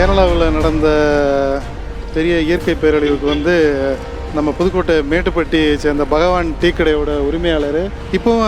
கேரளாவில் நடந்த பெரிய இயற்கை பேரழிவுக்கு வந்து நம்ம புதுக்கோட்டை மேட்டுப்பட்டியை சேர்ந்த பகவான் டீ கடையோட உரிமையாளர். இப்போவும்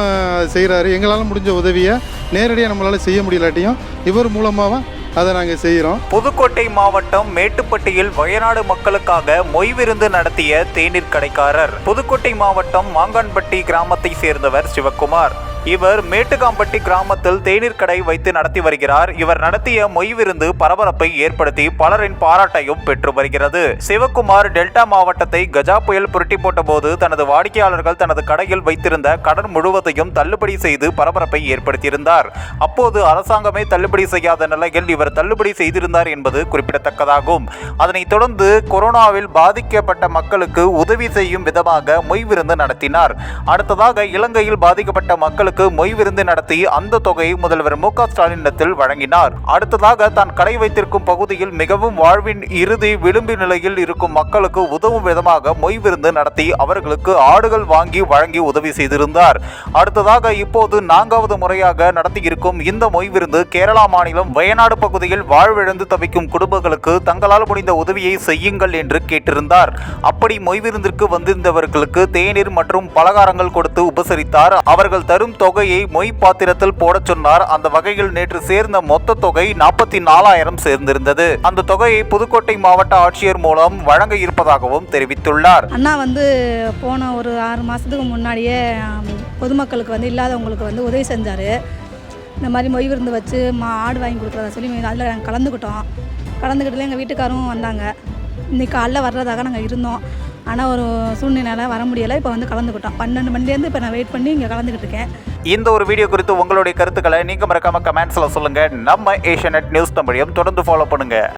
செய்கிறாரு எங்களால் முடிஞ்ச உதவியை நேரடியாக நம்மளால் செய்ய முடியலாட்டியும் இவர் மூலமாக அதை நாங்கள் செய்கிறோம் புதுக்கோட்டை மாவட்டம் மேட்டுப்பட்டியில் வயநாடு மக்களுக்காக மொய் விருந்து நடத்திய தேநீர் கடைக்காரர். புதுக்கோட்டை மாவட்டம் மாங்கான்பட்டி கிராமத்தை சேர்ந்தவர் சிவக்குமார். இவர் மேட்டுக்காம்பட்டி கிராமத்தில் தேநீர் கடை வைத்து நடத்தி வருகிறார். இவர் நடத்திய மொய் விருந்து பரபரப்பை ஏற்படுத்தி பலரின் பாராட்டையும் பெற்று வருகிறது. சிவக்குமார் டெல்டா மாவட்டத்தை கஜா புயல் புரட்டி போட்டபோது தனது வாடிக்கையாளர்கள் தனது கடையில் வைத்திருந்த கடன் முழுவதையும் தள்ளுபடி செய்து பரபரப்பை ஏற்படுத்தியிருந்தார். அப்போது அரசாங்கமே தள்ளுபடி செய்யாத நிலையில் இவர் தள்ளுபடி செய்திருந்தார் என்பது குறிப்பிடத்தக்கதாகும். அதனைத் தொடர்ந்து கொரோனாவில் பாதிக்கப்பட்ட மக்களுக்கு உதவி செய்யும் விதமாக மொய் விருந்து நடத்தினார். அடுத்ததாக இலங்கையில் பாதிக்கப்பட்ட மக்களுக்கு மொய் விருந்து நடத்தி அந்த தொகையை முதல்வர் மு க ஸ்டாலினிடத்தில் வழங்கினார். அடுத்ததாக தான் கடை வைத்திருக்கும் பகுதியில் மிகவும் வாழ்வின் இறுதி விளிம்பு நிலையில் இருக்கும் மக்களுக்கு உதவும் விதமாக மொய் விருந்து நடத்தி அவர்களுக்கு ஆடுகள் வாங்கி வழங்கி உதவி செய்திருந்தார். அடுத்ததாக இப்போது நான்காவது முறையாக நடத்தியிருக்கும் இந்த மொய் விருந்து கேரளா மாநிலம் வயநாடு பகுதியில் வாழ்விழந்து தவிக்கும் குடும்பங்களுக்கு தங்களால் முடிந்த உதவியை செய்யுங்கள் என்று கேட்டிருந்தார். அப்படி மொய்விருந்திற்கு வந்திருந்தவர்களுக்கு தேநீர் மற்றும் பலகாரங்கள் கொடுத்து உபசரித்தார். அவர்கள் தரும் தொகையை மொய் பாத்திரத்தில் போடச் சொன்னார். அந்த வகையில் நேற்று சேர்ந்த மொத்த தொகை நாற்பத்தி நாலாயிரம் சேர்ந்திருந்தது. அந்த தொகையை புதுக்கோட்டை மாவட்ட ஆட்சியர் மூலம் வழங்க இருப்பதாகவும் தெரிவித்துள்ளார். அண்ணா வந்து போன ஒரு ஆறு மாதத்துக்கு முன்னாடியே பொதுமக்களுக்கு வந்து இல்லாதவங்களுக்கு வந்து உதவி செஞ்சார். இந்த மாதிரி மொய் விருந்து வச்சு மா ஆடு வாங்கி கொடுக்குறதா சொல்லி அதில் நாங்கள் கலந்துக்கிட்டோம். கலந்துக்கிட்டதில் எங்கள் வீட்டுக்காரும் வந்தாங்க. இன்னைக்கு காலைல வர்றதாக நாங்கள் இருந்தோம். ஆனால் ஒரு சூழ்நிலையால் வர முடியலை. இப்போ வந்து கலந்துக்கிட்டோம். பன்னெண்டு மணிலேருந்து இப்போ நான் வெயிட் பண்ணி இங்கே கலந்துக்கிட்டு இருக்கேன். இந்த ஒரு வீடியோ குறித்து உங்களுடைய கருத்துக்களை நீங்கள் மறக்காமல் கமெண்ட்ஸில் சொல்லுங்கள் நம்ம ஏஷியநெட் நியூஸ் தமிழையும் தொடர்ந்து ஃபாலோ பண்ணுங்கள்